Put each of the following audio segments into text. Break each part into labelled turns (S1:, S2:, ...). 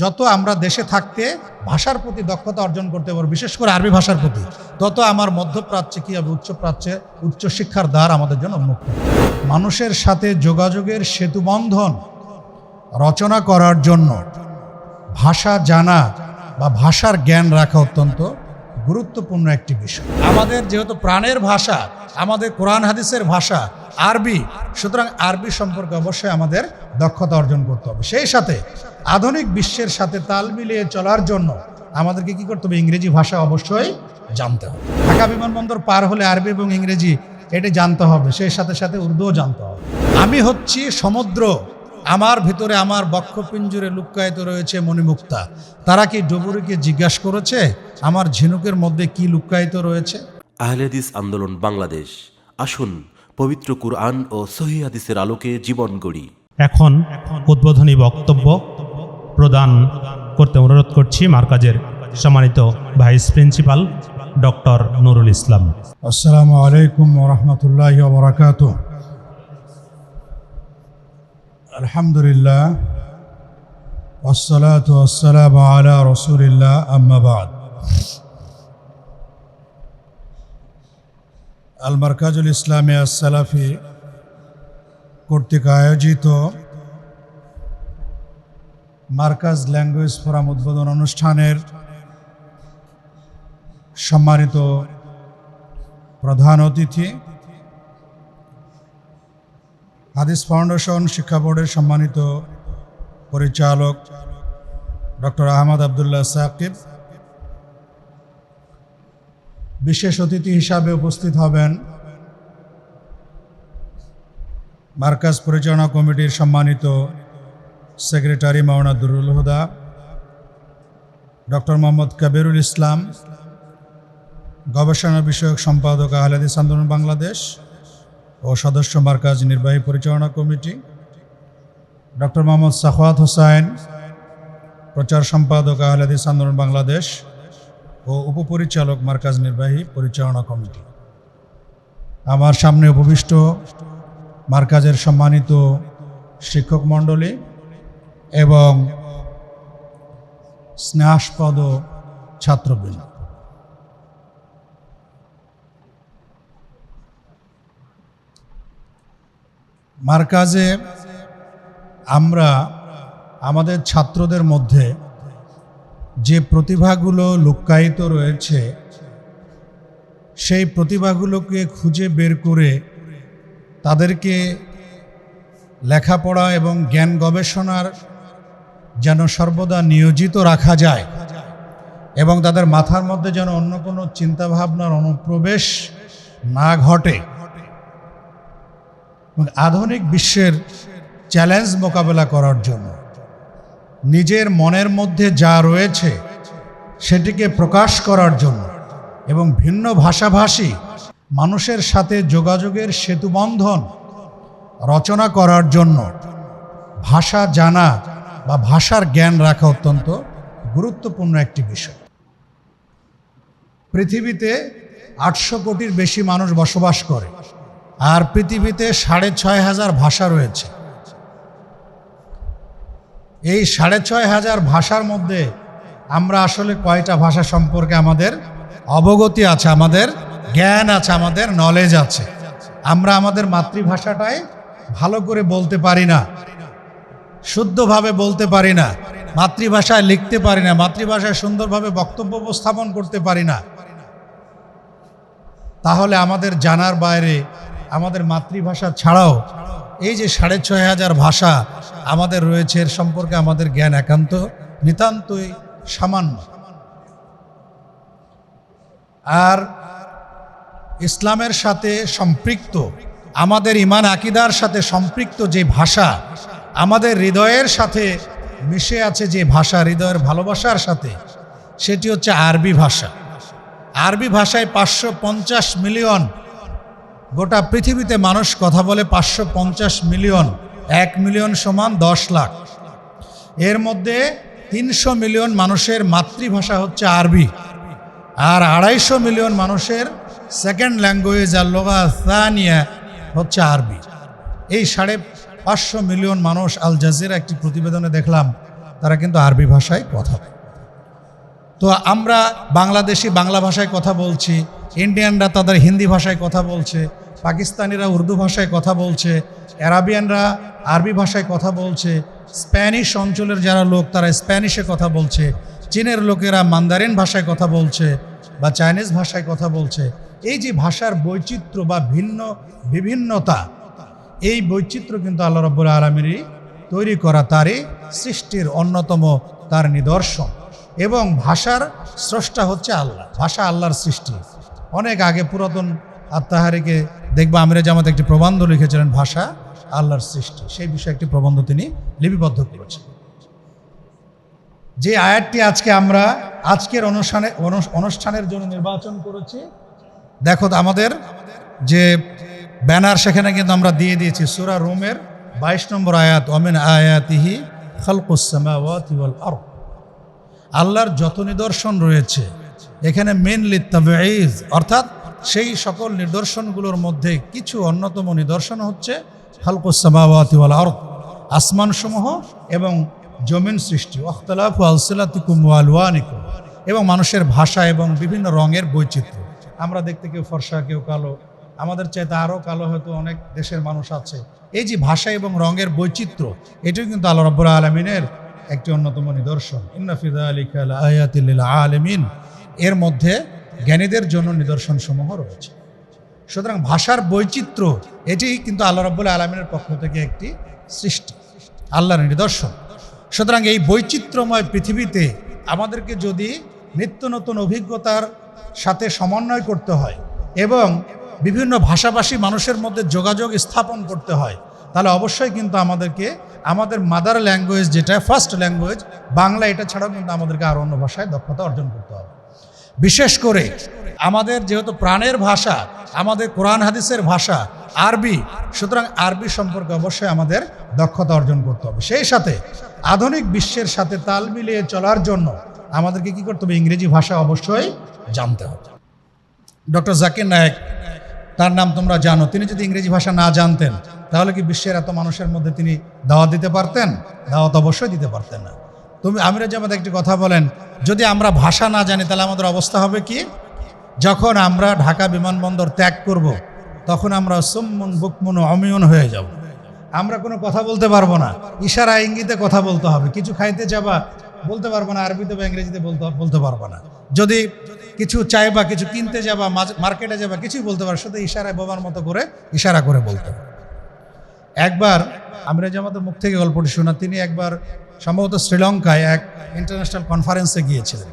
S1: যত আমরা দেশে থাকতে ভাষার প্রতি দক্ষতা অর্জন করতে পারব, বিশেষ করে আরবি ভাষার প্রতি, তত আমার মধ্যপ্রাচ্যে কী হবে? উচ্চপ্রাচ্যে উচ্চশিক্ষার দ্বার আমাদের জন্য উন্মুক্ত মানুষের সাথে যোগাযোগের সেতুবন্ধন রচনা করার জন্য ভাষা জানা বা ভাষার জ্ঞান রাখা অত্যন্ত গুরুত্বপূর্ণ একটি বিষয়। আমাদের যেহেতু প্রাণের ভাষা, আমাদের কোরআন হাদিসের ভাষা, আরবি, সুতরাং আরবি সম্পর্কে অবশ্যই আমাদের দক্ষতা অর্জন করতে হবে। সেই সাথে আধুনিক বিশ্বের সাথে তাল মিলিয়ে চলার জন্য আমাদেরকে কি করতে হবে? ইংরেজি ভাষা অবশ্যই জানতে হবে। ঢাকা বিমানবন্দর পার হলে আরবি এবং ইংরেজি এটি জানতে হবে, সেই সাথে সাথে উর্দুও জানতে হবে। আমি হচ্ছি সমুদ্র আমার ভিতরে আমার বক্ষপিঞ্জুরে লুক্কায়িত রয়েছে মণিমুক্তা। তারা কি ডুবুরিকে জিজ্ঞাসা করেছে? আমার ঝিনুকের মধ্যে কি লুক্কায়িত রয়েছে?
S2: আহলেদিস আন্দোলন বাংলাদেশ। আসুন পবিত্র কুরআন ও সহি হাদিসের আলোকে জীবন গড়ি।
S3: এখন উদ্বোধনী বক্তব্য প্রদান করতে অনুরোধ করছি মার্কাজের সম্মানিত vice principal doctor Nurul Islam.
S1: আসসালামু আলাইকুম ওরহমতুল্লাহ বরকাত আলহামদুলিল্লাহ والصلاة والسلام على رسول الله أما بعد আল মার্কাজুল ইসলামে সালাফি কর্তৃক আয়োজিত মার্কাজ ল্যাঙ্গুয়েজ ফোরাম উদ্বোধন অনুষ্ঠানের সম্মানিত প্রধান অতিথি হাদিস ফাউন্ডেশন, শিক্ষা বোর্ডের সম্মানিত পরিচালক ডক্টর আহমদ আবদুল্লাহ সাকিব। বিশেষ অতিথি হিসাবে উপস্থিত হবেন মার্কাজ পরিচালনা কমিটির সম্মানিত সেক্রেটারি মাওনা দুরুল হুদা, ডক্টর মোহাম্মদ কবিরুল ইসলাম, গবেষণা বিষয়ক সম্পাদক আহলাদিস আন্দোলন বাংলাদেশ ও সদস্য মার্কাজ নির্বাহী পরিচালনা কমিটি, ডক্টর মোহাম্মদ সাখওয়াত হোসাইন, প্রচার সম্পাদক আহলাদিস আন্দোলন বাংলাদেশ ও উপপরিচালক মার্কাজ নির্বাহী পরিচালনা কমিটি। আমার সামনে উপবিষ্ট মার্কাজের সম্মানিত শিক্ষক মণ্ডলী এবং স্নেহাস্পদ ছাত্রবৃন্দ। মার্কাজে আমরা আমাদের ছাত্রদের মধ্যে যে প্রতিভাগুলো লুক্কায়িত রয়েছে, সেই প্রতিভাগুলোকে খুঁজে বের করে তাদেরকে লেখাপড়া এবং জ্ঞান গবেষণার যেন সর্বদা নিয়োজিত রাখা যায় এবং তাদের মাথার মধ্যে যেন অন্য কোনো চিন্তাভাবনার অনুপ্রবেশ না ঘটে। এবং আধুনিক বিশ্বের চ্যালেঞ্জ মোকাবেলা করার জন্য নিজের মনের মধ্যে যা রয়েছে সেটিকে প্রকাশ করার জন্য এবং ভিন্ন ভাষাভাষী মানুষের সাথে যোগাযোগের সেতুবন্ধন রচনা করার জন্য ভাষা জানা বা ভাষার জ্ঞান রাখা অত্যন্ত গুরুত্বপূর্ণ একটি বিষয়। পৃথিবীতে আটশো কোটির বেশি মানুষ বসবাস করে। আর পৃথিবীতে সাড়ে ছয় হাজার ভাষা রয়েছে। এই সাড়ে ছয় হাজার ভাষার মধ্যে আমরা আসলে কয়টা ভাষা সম্পর্কে আমাদের অবগতি আছে, আমাদের জ্ঞান আছে, আমাদের নলেজ আছে। আমরা আমাদের মাতৃভাষাটাই ভালো করে বলতে পারি না, শুদ্ধভাবে বলতে পারি না, মাতৃভাষায় লিখতে পারি না, মাতৃভাষায় সুন্দরভাবে বক্তব্য উপস্থাপন করতে পারি না। তাহলে আমাদের জানার বাইরে আমাদের মাতৃভাষা ছাড়াও এই যে সাড়ে ছয় হাজার ভাষা আমাদের রয়েছে, এর সম্পর্কে আমাদের জ্ঞান একান্ত, নিতান্তই সামান্য। আর ইসলামের সাথে সম্পৃক্ত, আমাদের ইমান আকিদার সাথে সম্পৃক্ত যে ভাষা, আমাদের হৃদয়ের সাথে মিশে আছে যে ভাষা, হৃদয়ের ভালোবাসার সাথে, সেটি হচ্ছে আরবি ভাষা। আরবি ভাষায় পাঁচশো পঞ্চাশ মিলিয়ন গোটা পৃথিবীতে মানুষ কথা বলে পাঁচশো পঞ্চাশ মিলিয়ন, এক মিলিয়ন সমান দশ লাখ। এর মধ্যে তিনশো মিলিয়ন মানুষের মাতৃভাষা হচ্ছে আরবি আর আড়াইশো মিলিয়ন মানুষের সেকেন্ড ল্যাঙ্গুয়েজ আর লোগা সানিয়া হচ্ছে আরবি। এই সাড়ে পাঁচশো মিলিয়ন মানুষ আল জাজিরা একটি প্রতিবেদনে দেখলাম, তারা কিন্তু আরবি ভাষায় কথা বলে। তো আমরা বাংলাদেশি বাংলা ভাষায় কথা বলছি, ইন্ডিয়ানরা তাদের হিন্দি ভাষায় কথা বলছে, পাকিস্তানিরা উর্দু ভাষায় কথা বলছে, অ্যারাবিয়ানরা আরবি ভাষায় কথা বলছে, স্প্যানিশ অঞ্চলের যারা লোক তারা স্প্যানিশে কথা বলছে, চীনের লোকেরা মান্দারিন ভাষায় কথা বলছে বা চাইনিজ ভাষায় কথা বলছে। এই যে ভাষার বৈচিত্র্য বা ভিন্ন বিভিন্নতা, এই বৈচিত্র্য কিন্তু আল্লাহ রব্বুল আলমিনই তৈরি করা তারই সৃষ্টির অন্যতম তার নিদর্শন। এবং ভাষার স্রষ্টা হচ্ছে আল্লাহ। ভাষা আল্লাহর সৃষ্টি। অনেক আগে পুরাতন আত্মাহারিকে দেখব, আমিরা জামাত একটি প্রবন্ধ লিখেছিলেন, ভাষা আল্লাহর সৃষ্টি। সেই বিষয়ে একটি প্রবন্ধ তিনি লিপিবদ্ধ করেছেন। যে আয়াতটি আজকে আমরা আজকের অনুষ্ঠানে অনুষ্ঠানের জন্য নির্বাচন করেছি, দেখো আমাদের যে ব্যানার, সেখানে কিন্তু আমরা দিয়ে দিয়েছি সুরা রোমের বাইশ নম্বর আয়াত অমিন আয়াতিহি খালকুসামাওয়াতি ওয়াল আরদ। আল্লাহর যত নিদর্শন রয়েছে, এখানে মেনলি তাবেইজ অর্থাৎ সেই সকল নিদর্শনগুলোর মধ্যে কিছু অন্যতম নিদর্শন হচ্ছে খালকুসামাওয়াতি ওয়াল আরদ, আসমানসমূহ এবং জমিন সৃষ্টি অখতলাফু আলসিলাতিকুম ওয়ালওয়ানিকুম এবং মানুষের ভাষা এবং বিভিন্ন রঙের বৈচিত্র্য। আমরা দেখতে কেউ ফর্সা, কেউ কালো, আমাদের চাইতে আরও কালো হয়তো অনেক দেশের মানুষ আছে। এই যে ভাষা এবং রঙের বৈচিত্র্য, এটিও কিন্তু আল্লাহ রব্বুল আলমিনের একটি অন্যতম নিদর্শন। ইন্নাফিদা আলমিন এর মধ্যে জ্ঞানীদের জন্য নিদর্শন সমূহ রয়েছে। সুতরাং ভাষার বৈচিত্র্য, এটি কিন্তু আল্লাহ রব্বুল আলমিনের পক্ষ থেকে একটি সৃষ্টি, আল্লাহর নিদর্শন। সুতরাং এই বৈচিত্র্যময় পৃথিবীতে আমাদেরকে যদি নিত্য নতুন অভিজ্ঞতার সাথে সমন্বয় করতে হয় এবং বিভিন্ন ভাষাভাষী মানুষের মধ্যে যোগাযোগ স্থাপন করতে হয় তাহলে অবশ্যই কিন্তু আমাদেরকে, আমাদের মাদার ল্যাঙ্গুয়েজ যেটা ফার্স্ট ল্যাঙ্গুয়েজ বাংলা এটা ছাড়াও কিন্তু আমাদেরকে আর অন্য ভাষায় দক্ষতা অর্জন করতে হবে। বিশেষ করে আমাদের যেহেতু প্রাণের ভাষা, আমাদের কোরআন হাদিসের ভাষা, আরবি, সুতরাং আরবি সম্পর্কে অবশ্যই আমাদের দক্ষতা অর্জন করতে হবে। সেই সাথে আধুনিক বিশ্বের সাথে তাল মিলিয়ে চলার জন্য আমাদেরকে কি করতে হবে? ইংরেজি ভাষা অবশ্যই জানতে হবে। ডক্টর জাকির নায়েক তার নাম তোমরা জানো। তিনি যদি ইংরেজি ভাষা না জানতেন, তাহলে কি বিশ্বের এত মানুষের মধ্যে তিনি দাওয়াত দিতে পারতেন? দাওয়াত অবশ্যই দিতে পারতেন না। তুমি আমিরা জামাত একটি কথা বলেন, যদি আমরা ভাষা না জানি, তাহলে আমাদের অবস্থা হবে কি? যখন আমরা ঢাকা বিমানবন্দর ত্যাগ করব। তখন আমরা সুম্মন বুকমন অমিয়ন হয়ে যাব। আমরা কোনো কথা বলতে পারব না। ইশারা ইঙ্গিতে কথা বলতে হবে। কিছু খাইতে যাবা, বলতে পারব না। আরবিতে বা ইংরেজিতে বলতে বলতে পারব না। যদি কিছু চাইবা, কিছু কিনতে যাবা মার্কেটে যাবা, কিছুই বলতে পারো শুধু ইশারায় বোবার মতো করে ইশারা করে বলতে একবার আমিরা জামাতের মুখ থেকে গল্পটি শোনা, তিনি একবার সম্ভবত শ্রীলঙ্কায় এক ইন্টারন্যাশনাল কনফারেন্সে গিয়েছিলেন।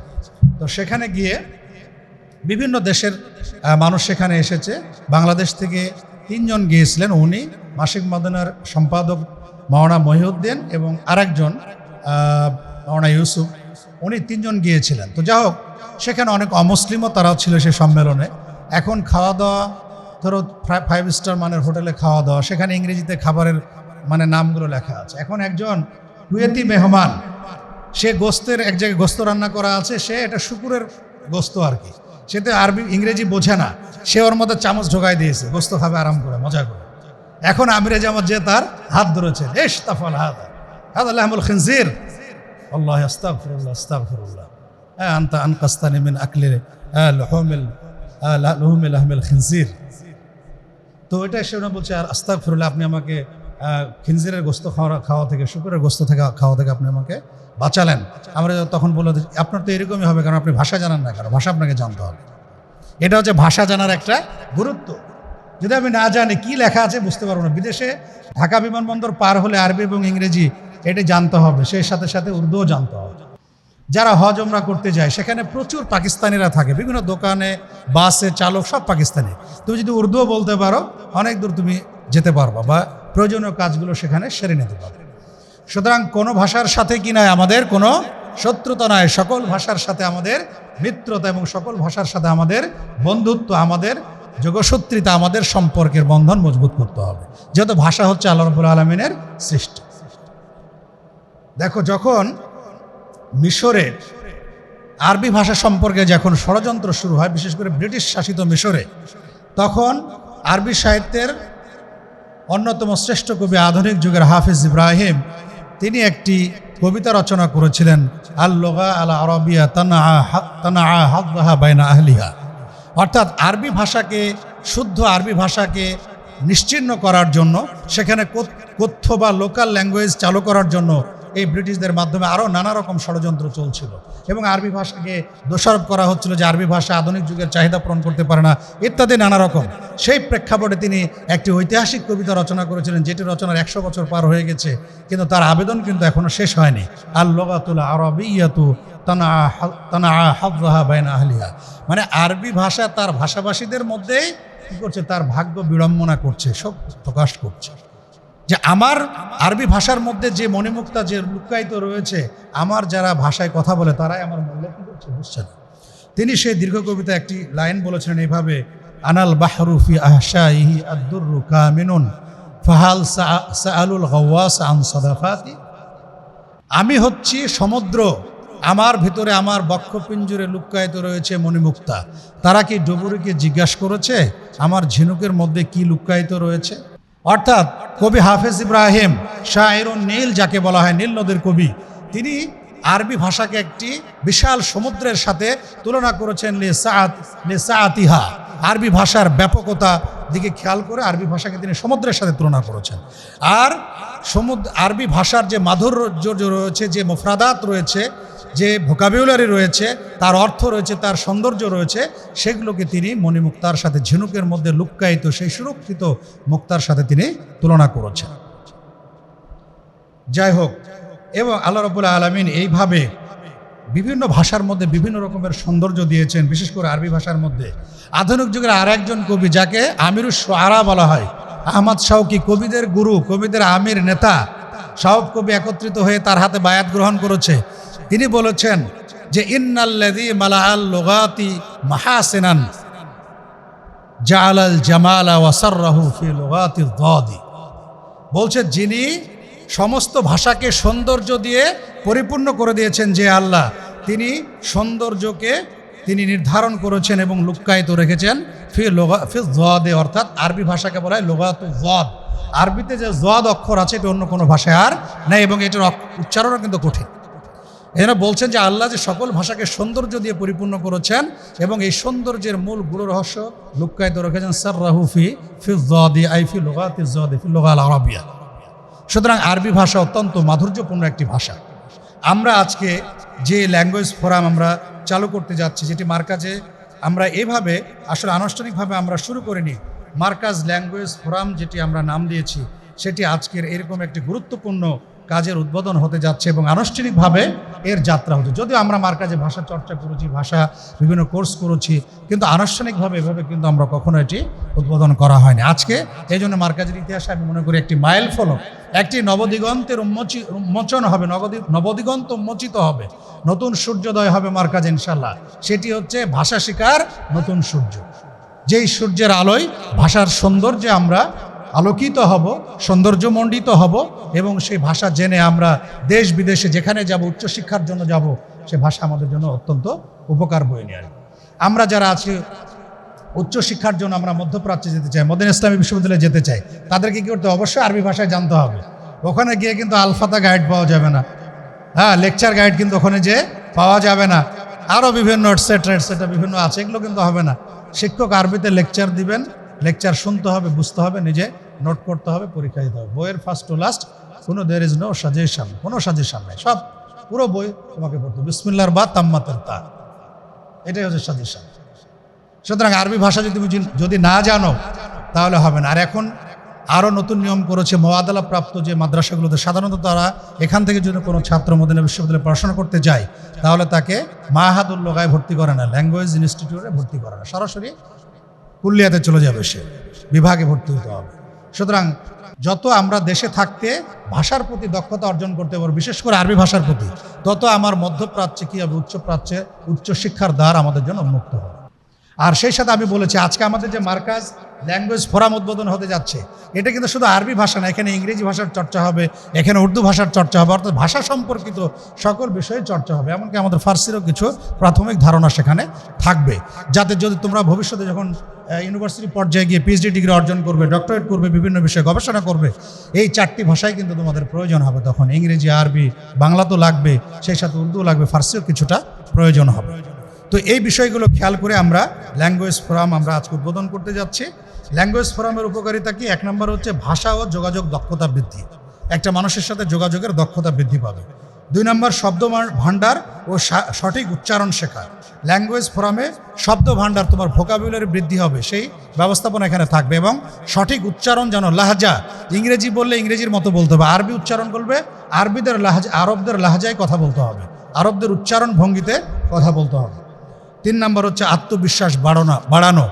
S1: তো সেখানে গিয়ে বিভিন্ন দেশের মানুষ সেখানে এসেছে। বাংলাদেশ থেকে তিনজন গিয়েছিলেন। উনি মাসিক মদনার সম্পাদক মাওনা মহিউদ্দিন এবং আরেকজন মাওনা ইউসুফ। উনি তিনজন গিয়েছিলেন। তো যা হোক সেখানে অনেক অমুসলিমও তারাও ছিল সে সম্মেলনে। এখন খাওয়া দাওয়া ধরো ফাইভ স্টার মানের হোটেলে খাওয়া দাওয়া সেখানে ইংরেজিতে খাবারের মানে নামগুলো লেখা আছে। এখন একজন কুয়েতি মেহমান, সে গোস্তের এক জায়গায় গোস্ত রান্না করা আছে, সে এটা শুকুরের গোস্ত আর কি। সে তো আরবি, ইংরেজি বোঝে না, সে ওর মধ্যে চামচ ঢোকাই দিয়েছে, গোস্ত খাবে আরাম করে, মজা করে। এখন আমিরে জামাত যে তার হাত ধরেছে এস তাফাল হাত হাত আল্লাহমুল খিনজির। আল্লাহ, আস্তাগফিরুল্লাহ হ্যাঁ আনতা আনকাস্তানি মিন আকলি লহুমিল লহুমিল আহমিল খিনজির। তো এটা সে ওনা বলছে, আর আস্তাক ফিরুল্লাহ আপনি আমাকে খিনজিরের গোস্ত খাওয়া খাওয়া থেকে, শুকুরের গোস্ত থেকে, খাওয়া থেকে আপনি আমাকে বাঁচালেন। আমরা তখন বলল আপনার তো এরকমই হবে, কারণ আপনি ভাষা জানান না কারণ ভাষা আপনাকে জানতে হবে। এটা হচ্ছে ভাষা জানার একটা গুরুত্ব। যদি আমি না জানি, কি লেখা আছে বুঝতে পারব না। বিদেশে ঢাকা বিমানবন্দর পার হলে আরবি এবং ইংরেজি এটা জানতে হবে, সেই সাথে সাথে উর্দুও জানতে হবে। যারা হজ ওমরা করতে যায়, সেখানে প্রচুর পাকিস্তানিরা থাকে। বিভিন্ন দোকানে, বাসে, চালক, সব পাকিস্তানি। তুমি যদি উর্দুও বলতে পারো, অনেক দূর তুমি যেতে পারবা বা প্রয়োজনীয় কাজগুলো সেখানে সেরে নিতে পারবে। সুতরাং কোনো ভাষার সাথে কি নয় আমাদের, কোনো শত্রুতা নয় সকল ভাষার সাথে আমাদের মিত্রতা এবং সকল ভাষার সাথে আমাদের বন্ধুত্ব, আমাদের যোগসূত্রিতা, আমাদের সম্পর্কের বন্ধন মজবুত করতে হবে। যেহেতু ভাষা হচ্ছে আল্লাহ রবুল আলমিনের সৃষ্টি। দেখো, যখন মিশরের আরবি ভাষা সম্পর্কে যখন ষড়যন্ত্র শুরু হয়, বিশেষ করে ব্রিটিশ শাসিত মিশরে, তখন আরবি সাহিত্যের অন্যতম শ্রেষ্ঠ কবি আধুনিক যুগের হাফিজ ইব্রাহিম, তিনি একটি কবিতা রচনা করেছিলেন আল লোগা আল আরবিয়া তানা তানা হাদহা বাইনা আহলিহা। অর্থাৎ আরবি ভাষাকে, শুদ্ধ আরবি ভাষাকে নিশ্চিহ্ন করার জন্য, সেখানে কথ্য বা লোকাল ল্যাঙ্গুয়েজ চালু করার জন্য এই ব্রিটিশদের মাধ্যমে আরও নানা রকম ষড়যন্ত্র চলছিল। এবং আরবি ভাষাকে দোষারোপ করা হচ্ছিল যে আরবি ভাষা আধুনিক যুগের চাহিদা পূরণ করতে পারে না, ইত্যাদি নানা রকম। সেই প্রেক্ষাপটে তিনি একটি ঐতিহাসিক কবিতা রচনা করেছিলেন, যেটি রচনার একশো বছর পার হয়ে গেছে, কিন্তু তার আবেদন কিন্তু এখনও শেষ হয়নি। আল লোগাতুল আরবিয়াতু তানা তানা বাইনা আহলিহা। মানে আরবি ভাষা তার ভাষাভাষীদের মধ্যেই কী করছে? তার ভাগ্য বিড়ম্বনা করছে সব প্রকাশ করছে। যে আমার আরবি ভাষার মধ্যে যে মণিমুক্তা যে লুকায়িত রয়েছে, আমার যারা ভাষায় কথা বলে, তারাই আমার মূল্য কী করছে বুঝছে না তিনি সেই দীর্ঘ কবিতা একটি লাইন বলেছিলেন এইভাবে, আনাল বাহরুফি আহশাইহি আদুরু কামিনুন, ফাহাল সাআলুল গওয়াস আন সাদাফাতি। আমি হচ্ছি সমুদ্র, আমার ভিতরে আমার বক্ষপিঞ্জরে লুক্কায়িত রয়েছে মণিমুক্তা। তারা কি ডুবুরিকে জিজ্ঞাসা করেছে? আমার ঝিনুকের মধ্যে কি লুক্কায়িত রয়েছে? অর্থাৎ কবি হাফেজ ইব্রাহিম শাহরুন নীল যাকে বলা হয় নীল নদীর কবি, তিনি আরবি ভাষাকে একটি বিশাল সমুদ্রের সাথে তুলনা করেছেন লে আরবি ভাষার ব্যাপকতা দিকে খেয়াল করে আরবি ভাষাকে তিনি সমুদ্রের সাথে তুলনা করেছেন। আর সমুদ্র, আরবি ভাষার যে মাধুর্য রয়েছে, যে মুফরাদাত রয়েছে যে ভোকাবিউলারি রয়েছে, তার অর্থ রয়েছে, তার সৌন্দর্য রয়েছে, সেগুলোকে তিনি মণিমুক্তার সাথে ঝিনুকের মধ্যে লুক্কায়িত সেই সুরক্ষিত মুক্তার সাথে তিনি তুলনা করেছেন। যাই হোক, এবং আল্লাহ রবুল্লা আলমিন এইভাবে বিভিন্ন ভাষার মধ্যে বিভিন্ন রকমের সৌন্দর্য দিয়েছেন, বিশেষ করে আরবি ভাষার মধ্যে। আধুনিক যুগের আর একজন কবি, যাকে আমিরু আরা বলা হয়, আহমদ শাউকি কবিদের গুরু, কবিদের আমির নেতা শাহব কবি একত্রিত হয়ে তার হাতে বায়াত গ্রহণ করেছে। তিনি বলেছেন যে ইন্নাল্লাদি মালাহাল লোগাতি মাহাসেনান জালাল জামালা ওয়াসাররাহু ফি লোগাতি দাদি বলছে, যিনি সমস্ত ভাষাকে সৌন্দর্য দিয়ে পরিপূর্ণ করে দিয়েছেন যে আল্লাহ, তিনি সৌন্দর্যকে তিনি নির্ধারণ করেছেন এবং লুক্কায়িত রেখেছেন ফি লোগা, ফি জদে অর্থাৎ আরবি ভাষাকে বলা হয় লোগাত জদ আরবিতে যে জদ অক্ষর আছে, এটা অন্য কোনো ভাষায় আর নেই এবং এটার উচ্চারণও কিন্তু কঠিন। এরা বলছেন যে আল্লাহ যে সকল ভাষাকে সৌন্দর্য দিয়ে পরিপূর্ণ করেছেন এবং এই সৌন্দর্যের মূল গুরু রহস্য লুক্কায়িত রেখেছেন সার রাহুফি ফি জদি আইফি ফি লোগাল সুতরাং আরবি ভাষা অত্যন্ত মাধুর্যপূর্ণ একটি ভাষা। আমরা আজকে যে ল্যাঙ্গুয়েজ ফোরাম আমরা চালু করতে যাচ্ছি, যেটি মার্কাজে আমরা এভাবে আসলে আনুষ্ঠানিকভাবে আমরা শুরু করিনি, মার্কাজ ল্যাঙ্গুয়েজ ফোরাম যেটি আমরা নাম দিয়েছি, সেটি আজকের এরকম একটি গুরুত্বপূর্ণ কাজের উদ্বোধন হতে যাচ্ছে এবং আনুষ্ঠানিকভাবে এর যাত্রা হচ্ছে যদিও আমরা মার্কাজে ভাষা চর্চা করেছি, ভাষা বিভিন্ন কোর্স করেছি, কিন্তু আনুষ্ঠানিকভাবে এভাবে কিন্তু আমরা কখনো এটি উদ্বোধন করা হয়নি। আজকে এই জন্য মার্কাজের ইতিহাসে আমি মনে করি একটি মাইল ফলক, একটি নবদিগন্তের উন্মোচি উন্মোচন হবে নবদি নবদিগন্ত উন্মোচিত হবে, নতুন সূর্যোদয় হবে মার্কাজ ইনশাল্লাহ সেটি হচ্ছে ভাষা শিকার নতুন সূর্য। যেই সূর্যের আলোয় ভাষার সৌন্দর্যে আমরা আলোকিত হব, সৌন্দর্যমণ্ডিত হব এবং সেই ভাষা জেনে আমরা দেশ বিদেশে যেখানে যাব, উচ্চশিক্ষার জন্য যাব, সে ভাষা আমাদের জন্য অত্যন্ত উপকার বয়ে নিয়ে আসবে। আমরা যারা আছি, উচ্চশিক্ষার জন্য আমরা মধ্যপ্রাচ্যে যেতে চাই, মদিন ইসলামী বিশ্ববিদ্যালয়ে যেতে চাই, তাদেরকে কী করতে অবশ্যই আরবি ভাষায় জানতে হবে। ওখানে গিয়ে কিন্তু আলফাতা গাইড পাওয়া যাবে না। হ্যাঁ লেকচার গাইড কিন্তু ওখানে যে পাওয়া যাবে না। আরও বিভিন্ন এটসেট্রা এটসেট্রা বিভিন্ন আছে, এগুলো কিন্তু হবে না। শিক্ষক আরবিতে লেকচার দিবেন, লেকচার শুনতে হবে, বুঝতে হবে, নিজে নোট করতে হবে, পরীক্ষা দিতে হবে। বইয়ের ফার্স্ট টু লাস্ট কোনো দের ইজ নো সাজেশন কোনো সাজেশন নেই। সব, পুরো বই তোমাকে পড়তে। বিসমিল্লার বা তাম্মাতের তা এটাই হচ্ছে সাজেশন সুতরাং আরবি ভাষা যদি তুমি যদি- যদি না জানো, তাহলে হবে না। আর এখন আরও নতুন নিয়ম করেছে মোয়াদালা প্রাপ্ত যে মাদ্রাসাগুলোতে সাধারণত তারা এখান থেকে যদি কোনো ছাত্র মদিনা বিশ্ববিদ্যালয়ে পড়াশোনা করতে যায়, তাহলে তাকে মাহাদুল লোগায় ভর্তি করে না, ল্যাঙ্গুয়েজ ইনস্টিটিউটে ভর্তি করে না। সরাসরি কুল্লিয়াতে চলে যাবে সে। বিভাগে ভর্তি হতে হবে। সুতরাং যত আমরা দেশে থাকতে ভাষার প্রতি দক্ষতা অর্জন করতে পারব, বিশেষ করে আরবি ভাষার প্রতি, তত আমার মধ্যপ্রাচ্যে কী হবে? উচ্চপ্রাচ্যে উচ্চশিক্ষার দ্বার আমাদের জন্য উন্মুক্ত হবে। আর সেই সাথে আমি বলেছি, আজকে আমাদের যে মার্কাজ ল্যাঙ্গুয়েজ ফোরাম উদ্বোধন হতে যাচ্ছে, এটা কিন্তু শুধু আরবি ভাষা না, এখানে ইংরেজি ভাষার চর্চা হবে, এখানে উর্দু ভাষার চর্চা হবে, অর্থাৎ ভাষা সম্পর্কিত সকল বিষয়ে চর্চা হবে, এমনকি আমাদের ফার্সিরও কিছু প্রাথমিক ধারণা সেখানে থাকবে। যাতে যদি তোমরা ভবিষ্যতে যখন ইউনিভার্সিটি পর্যায়ে গিয়ে পিএইচডি ডিগ্রি অর্জন করবে ডক্টরেট করবে, বিভিন্ন বিষয়ে গবেষণা করবে, এই চারটি ভাষাই কিন্তু তোমাদের প্রয়োজন হবে তখন। ইংরেজি, আরবি, বাংলা তো লাগবে, সেই সাথে উর্দু লাগবে, ফার্সিও কিছুটা প্রয়োজন হবে। তো এই বিষয়গুলো খেয়াল করে আমরা ল্যাঙ্গুয়েজ ফোরাম আমরা আজকে উদ্বোধন করতে যাচ্ছি। ল্যাঙ্গুয়েজ ফোরামের উপকারিতা কি? এক নম্বর হচ্ছে ভাষা ও যোগাযোগ দক্ষতা বৃদ্ধি। একটা মানুষের সাথে যোগাযোগের দক্ষতা বৃদ্ধি পাবে। দুই নম্বর, শব্দ ভাণ্ডার ও সঠিক উচ্চারণ শেখা। ল্যাঙ্গুয়েজ ফোরামে শব্দ ভাণ্ডার তোমার ভোকাবুলারি বৃদ্ধি হবে। সেই ব্যবস্থাপনা এখানে থাকবে এবং সঠিক উচ্চারণ যেন লাহাজা, ইংরেজি বললে ইংরেজির মতো বলতে হবে। আরবি উচ্চারণ করবে, আরবিদের লাহাজা আরবদের লাহাজায় কথা বলতে হবে। আরবদের উচ্চারণ ভঙ্গিতে কথা বলতে হবে। তিন নম্বর হচ্ছে আত্মবিশ্বাস বাড়ানো বাড়ানো।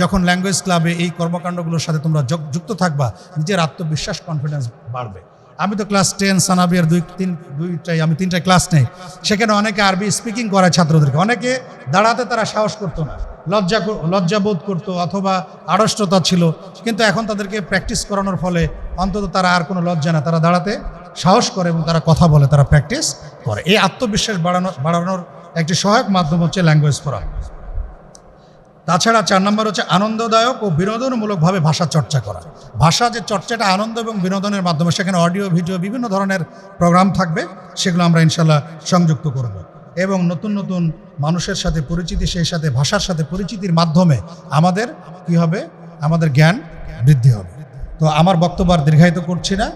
S1: যখন ল্যাঙ্গুয়েজ ক্লাবে এই কর্মকাণ্ডগুলোর সাথে তোমরা যুক্ত থাকবা, নিজের আত্মবিশ্বাস কনফিডেন্স বাড়বে। আমি তো ক্লাস টেন সানাবিয়ার দুই, তিন, দুইটাই, আমি তিনটা ক্লাস নেই। সেখানে অনেকে আরবি স্পিকিং করায় ছাত্রদেরকে। অনেকে দাঁড়াতে তারা সাহস করতো না। লজ্জা লজ্জাবোধ করতো অথবা আড়ষ্টতা ছিল। কিন্তু এখন তাদেরকে প্র্যাকটিস করানোর ফলে অন্তত তারা আর কোনো লজ্জা না। তারা দাঁড়াতে সাহস করে এবং তারা কথা বলে, তারা প্র্যাকটিস করে। এই আত্মবিশ্বাস বাড়ানো, বাড়ানোর একটি সহায়ক মাধ্যম হচ্ছে ল্যাঙ্গুয়েজ ফোরাম তাছাড়া চার নম্বর হচ্ছে আনন্দদায়ক ও বিনোদনমূলকভাবে ভাষা চর্চা করা। ভাষা যে চর্চাটা আনন্দ এবং বিনোদনের মাধ্যমে, সেখানে অডিও ভিডিও বিভিন্ন ধরনের প্রোগ্রাম থাকবে, সেগুলো আমরা ইনশাল্লাহ সংযুক্ত করব। এবং নতুন নতুন মানুষের সাথে পরিচিতি, সেই সাথে ভাষার সাথে পরিচিতির মাধ্যমে আমাদের কি হবে? আমাদের জ্ঞান বৃদ্ধি হবে। তো আমার বক্তব্য আর দীর্ঘায়িত করছি না।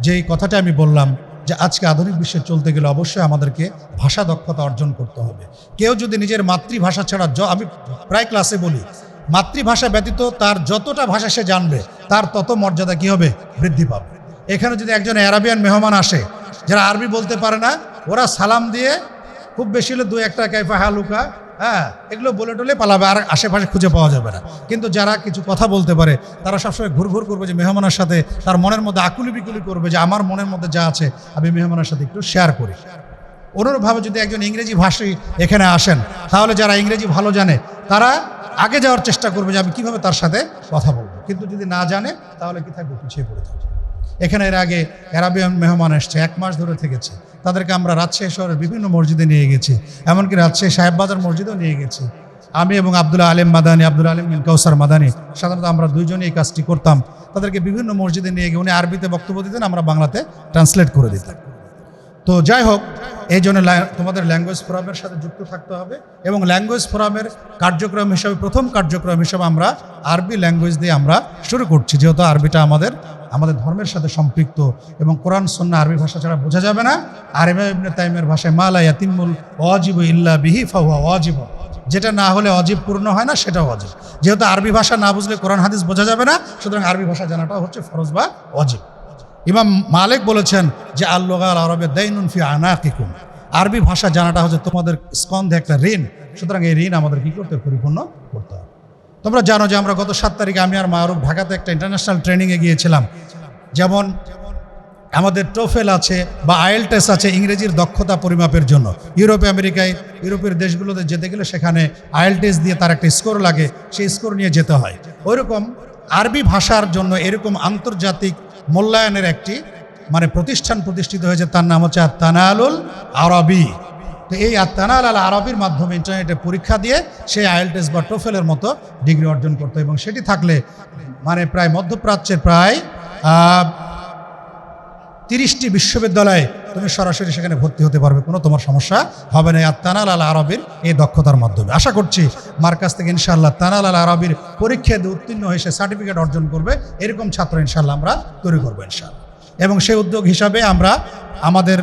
S1: যেই কথাটা আমি বললাম যে আজকে আধুনিক বিশ্বে চলতে গেলে অবশ্যই আমাদেরকে ভাষা দক্ষতা অর্জন করতে হবে। কেউ যদি নিজের মাতৃভাষা ছাড়া আমি প্রায় ক্লাসে বলি, মাতৃভাষা ব্যতীত তার যতটা ভাষা সে জানবে, তার তত মর্যাদা কী হবে? বৃদ্ধি পাবে। এখানে যদি একজন অ্যারাবিয়ান মেহমান আসে, যারা আরবি বলতে পারে না, ওরা সালাম দিয়ে খুব বেশি হলে দু একটা ক্যাফা হালুকা হ্যাঁ এগুলো বলে টলে পালাবে, আর আশেপাশে খুঁজে পাওয়া যাবে না। কিন্তু যারা কিছু কথা বলতে পারে, তারা সবসময় ঘুর ঘুর করবে যে মেহমানের সাথে, তার মনের মধ্যে আকুলি বিকুলি করবে যে আমার মনের মধ্যে যা আছে, আমি মেহমানের সাথে একটু শেয়ার করি। অনুরূপভাবে যদি একজন ইংরেজি ভাষী এখানে আসেন, তাহলে যারা ইংরেজি ভালো জানে, তারা আগে যাওয়ার চেষ্টা করবে যে আমি কীভাবে তার সাথে কথা বলব। কিন্তু যদি না জানে, তাহলে কি থাকবে? পিছিয়ে পড়ে থাকবে। এখানে এর আগে অ্যারাবিয়ান মেহমান এসছে, এক মাস ধরে থেকেছে। তাদেরকে আমরা রাজশাহী শহরের বিভিন্ন মসজিদে নিয়ে গেছি। এমনকি রাজশাহী সাহেববাজার মসজিদেও নিয়ে গেছি। আমি এবং আব্দুল্লাহ আলিম মাদানি, আব্দুল আলিম বিন কাউসার মাদানি, সাধারণত আমরা দুইজনই এই কাজটি করতাম। তাদেরকে বিভিন্ন মসজিদে নিয়ে গিয়ে উনি আরবিতে বক্তব্য দিতেন, আমরা বাংলাতে ট্রান্সলেট করে দিতাম। তো যাই হোক, এই জন্য তোমাদের ল্যাঙ্গুয়েজ ফোরামের সাথে যুক্ত থাকতে হবে এবং ল্যাঙ্গুয়েজ ফোরামের কার্যক্রম হিসাবে, প্রথম কার্যক্রম হিসাবে আমরা আরবি ল্যাঙ্গুয়েজ দিয়ে আমরা শুরু করছি, যেহেতু আরবিটা আমাদের আমাদের ধর্মের সাথে সম্পৃক্ত এবং কোরআন সন্না আরবি ভাষা ছাড়া বোঝা যাবে না। আর ইবনে তাইমের ভাষায় মালা ইয়াতিমুল অজিব ইল্লা বিহি ফাহুয়া অজিব যেটা না হলে অজীব পূর্ণ হয় না, সেটাও অজীব। যেহেতু আরবি ভাষা না বুঝলে কোরআন, হাদিস বোঝা যাবে না, সুতরাং আরবি ভাষা জানাটা হচ্ছে ফরজ বা অজীব। ইমাম মালিক বলেছেন যে আল্লাহ আরবে দাইনুন ফি আনাকিকুম আরবি ভাষা জানাটা হচ্ছে তোমাদের স্কন্ধে একটা ঋণ, সুতরাং এই ঋণ আমাদের কি করতে পরিপূর্ণ করতে হবে তোমরা জানো যে আমরা গত সাত তারিখে আমি আর মারুফ ঢাকাতে একটা ইন্টারন্যাশনাল ট্রেনিংয়ে গিয়েছিলাম। যেমন আমাদের টোফেল আছে বা আইএল টেস্ট আছে ইংরেজির দক্ষতা পরিমাপের জন্য। ইউরোপে, আমেরিকায়, ইউরোপের দেশগুলোতে যেতে গেলে সেখানে আইএল টেস্ট দিয়ে তার একটা স্কোর লাগে, সেই স্কোর নিয়ে যেতে হয়। ওইরকম আরবি ভাষার জন্য এরকম আন্তর্জাতিক মূল্যায়নের একটি মানে প্রতিষ্ঠান প্রতিষ্ঠিত হয়েছে, তার নাম হচ্ছে তানালুল আরবি। তো এই আত্মানাল আল আরবির মাধ্যমে ইন্টারনেটে পরীক্ষা দিয়ে সেই আইএল টেস্ট বা টোফেলের মতো ডিগ্রি অর্জন করতো এবং সেটি থাকলে মানে প্রায় মধ্যপ্রাচ্যের প্রায় তিরিশটি বিশ্ববিদ্যালয়ে তুমি সরাসরি সেখানে ভর্তি হতে পারবে, কোনো তোমার সমস্যা হবে না। আর তানাল আল আরবির এই দক্ষতার মাধ্যমে। আশা করছি মার কাছ থেকে ইনশাল্লাহ তানাল আল আরবির পরীক্ষায় উত্তীর্ণ হয়ে সে সার্টিফিকেট অর্জন করবে, এরকম ছাত্র ইনশাল্লাহ আমরা তৈরি করব ইনশাল্লাহ এবং সেই উদ্যোগ হিসাবে আমরা আমাদের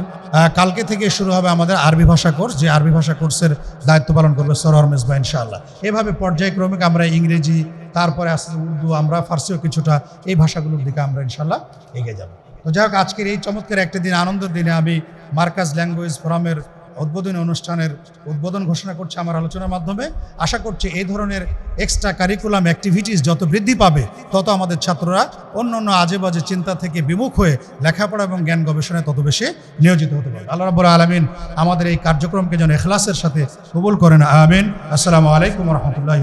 S1: কালকে থেকে শুরু হবে আমাদের আরবি ভাষা কোর্স, যে আরবি ভাষা কোর্সের দায়িত্ব পালন করবে সরোয়ার মেজবা ইনশাআল্লাহ। এভাবে পর্যায়ক্রমিক আমরা ইংরেজি, তারপরে আসতে উর্দু, আমরা ফার্সিও কিছুটা, এই ভাষাগুলোর দিকে আমরা ইনশাল্লাহ এগিয়ে যাব। তো যাই হোক, আজকের এই চমৎকার একটা দিন, আনন্দের দিনে আমি মার্কাজ ল্যাঙ্গুয়েজ ফোরামের উদ্বোধনী অনুষ্ঠানের উদ্বোধন ঘোষণা করছে আমার আলোচনার মাধ্যমে। আশা করছি এই ধরনের এক্সট্রা কারিকুলাম অ্যাক্টিভিটিস যত বৃদ্ধি পাবে, তত আমাদের ছাত্ররা অন্য অন্য আজে বাজে চিন্তা থেকে বিমুখ হয়ে লেখাপড়া এবং জ্ঞান গবেষণায় তত বেশি নিয়োজিত হতে পারে আল্লাহ রাবুল আলমিন আমাদের এই কার্যক্রমকে যেন এখলাসের সাথে কবুল করেন, আমিন। আসসালামু আলাইকুম রহমতুল্লাহ